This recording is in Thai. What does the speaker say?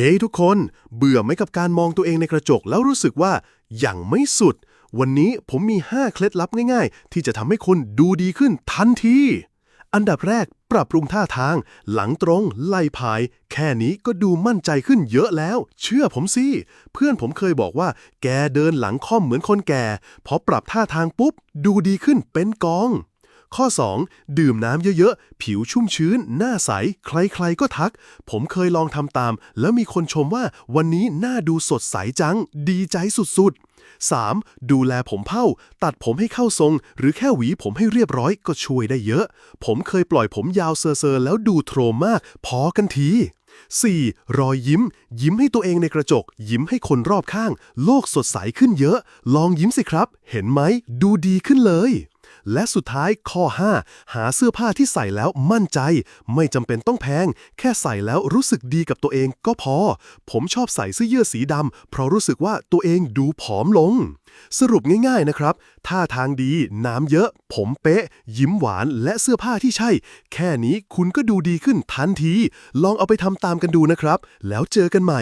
ฮ้ยทุกคน เบื่อไหมกับการมองตัวเองในกระจกแล้วรู้สึกว่ายังไม่สุด วันนี้ผมมี 5 เคล็ดลับง่ายๆ ที่จะทำให้คุณดูดีขึ้นทันที อันดับแรก ปรับปรุงท่าทาง หลังตรงไหล่พาย แค่นี้ก็ดูมั่นใจขึ้นเยอะแล้ว เชื่อผมสิ เพื่อนผมเคยบอกว่า แกเดินหลังค่อมเหมือนคนแก่ พอปรับท่าทางปุ๊บ ดูดีขึ้นเป็นกอง ข้อ 2 ดื่มน้ำเยอะๆ ผิวชุ่มชื้น หน้าใส ใครๆก็ทัก ผมเคยลองทำตาม แล้วมีคนชมว่าวันนี้หน้าดูสดใสจัง ดีใจสุดๆ 3. ดูแลผมเผ้า ตัดผมให้เข้าทรง หรือแค่หวีผมให้เรียบร้อยก็ช่วยได้เยอะ ผมเคยปล่อยผมยาวเซอร์ๆแล้วดูโทรมมาก พอกันที 4. รอยยิ้ม ยิ้มให้ตัวเองในกระจก ยิ้มให้คนรอบข้าง โลกสดใสขึ้นเยอะ ลองยิ้มสิครับ เห็นไหม ดูดีขึ้นเลย และสุดท้ายข้อ 5 หาเสื้อผ้าที่ใส่แล้วมั่นใจ ไม่จำเป็นต้องแพง แค่ใส่แล้วรู้สึกดีกับตัวเองก็พอ ผมชอบใส่เสื้อเยืดสีดำเพราะรู้สึกว่าตัวเองดูผอมลง สรุปง่ายๆนะครับ ท่าทางดี น้ำเยอะ ผมเป๊ะ ยิ้มหวานและเสื้อผ้าที่ใช่ แค่นี้คุณก็ดูดีขึ้นทันที ลองเอาไปทำตามกันดูนะครับ แล้วเจอกันใหม่